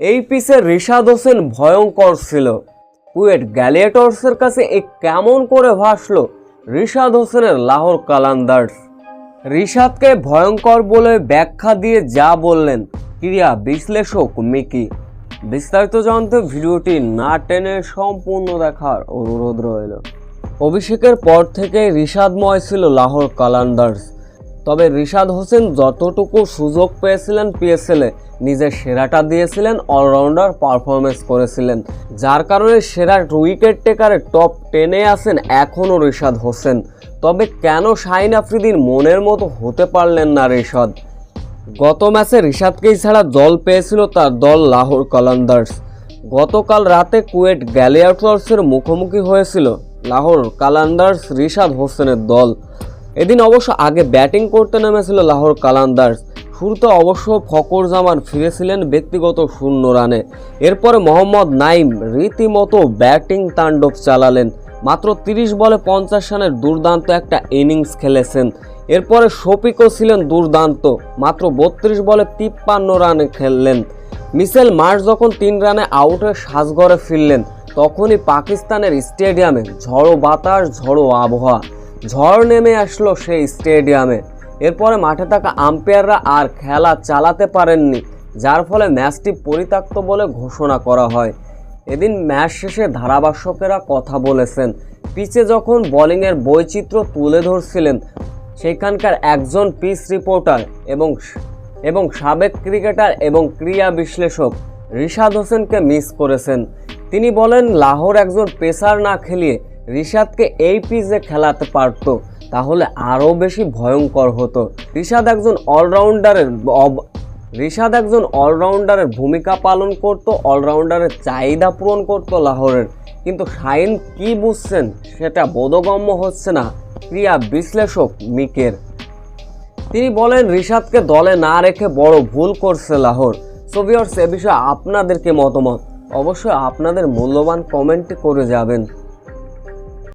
এই পিসে রিশাদ হোসেন ভয়ঙ্কর ছিল। কুয়েট গ্যালিয়েটর্সের কাছে এ কেমন করে ভাসলো রিশাদ হোসেনের লাহোর কালান্দার্স। রিশাদকে ভয়ঙ্কর বলে ব্যাখ্যা দিয়ে যা বললেন ক্রিয়া বিশ্লেষক মিকি। বিস্তারিত জানতে ভিডিওটি না টেনে সম্পূর্ণ দেখার অনুরোধ রইল। অভিষেকের পর থেকে রিশাদময় ছিল লাহোর কালান্দার্স। তবে রিশাদ হোসেন যতটুকু সুযোগ পেয়েছিলেন পিএসএলে নিজের সেরাটা দিয়েছিলেন, অলরাউন্ডার পারফরমেন্স করেছিলেন। যার কারণে সেরা উইকেট টেকারে টপ টেনে আছেন এখনও রিশাদ হোসেন। তবে কেন শাহিন আফ্রিদির মনের মতো হতে পারলেন না রিশাদ? গত ম্যাচে রিশাদকেই ছাড়া দল পেয়েছিল তার দল লাহোর কালান্দার্স। গতকাল রাতে কুয়েট গ্যালিয়ার্সের মুখোমুখি হয়েছিল লাহোর কালান্দার্স রিশাদ হোসেনের দল। এদিন অবশ্য আগে ব্যাটিং করতে নেমেছিল লাহোর কালান্দার্স। শুরুতে অবশ্য ফকর জামান ফিরেছিলেন ব্যক্তিগত শূন্য রানে। এরপরে মোহাম্মদ নাইম রীতিমতো ব্যাটিং তাণ্ডব চালালেন। মাত্র তিরিশ বলে পঞ্চাশ রানের দুর্দান্ত একটা ইনিংস খেলেছেন। এরপরে শফিকও ছিলেন দুর্দান্ত। মাত্র বত্রিশ বলে তিপ্পান্ন রানে খেললেন। মিসেল মার্চ যখন তিন রানে আউটের সাজঘরে ফিরলেন, তখনই পাকিস্তানের স্টেডিয়ামে ঝড়ো বাতাস, ঝড়ো আবহাওয়া। ঝড় নেমে আসলো সেই স্টেডিয়ামে। এরপরে মাঠে থাকা আম্পায়াররা আর খেলা চালাতে পারেননি, যার ফলে ম্যাচটি পরিত্যক্ত বলে ঘোষণা করা হয়। এদিন ম্যাচ শেষে ধারাভাষ্যকেরা কথা বলেছেন, পিচে যখন বোলিংয়ের বৈচিত্র্য তুলে ধরছিলেন, সেখানকার একজন পিচ রিপোর্টার এবং এবং সাবেক ক্রিকেটার এবং ক্রীড়া বিশ্লেষক রিশাদ হোসেনকে মিস করেছেন। তিনি বলেন, লাহোর একজন পেসার না খেলিয়ে রিশাদকে এই পিচে খেলাতে পারত, তাহলে আরও বেশি ভয়ঙ্কর হতো। রিশাদ একজন অলরাউন্ডারের রিশাদ একজন অলরাউন্ডারের ভূমিকা পালন করত, অলরাউন্ডারের চাহিদা পূরণ করত লাহোরের। কিন্তু শাইন কি বুঝছেন সেটা বোধগম্য হচ্ছে না, ক্রিয়া বিশ্লেষক মিকের। তিনি বলেন, রিশাদকে দলে না রেখে বড় ভুল করছে লাহোর। সোভিয়র্স এ বিষয়ে আপনাদেরকে মতামত? অবশ্যই আপনাদের মূল্যবান কমেন্ট করে যাবেন।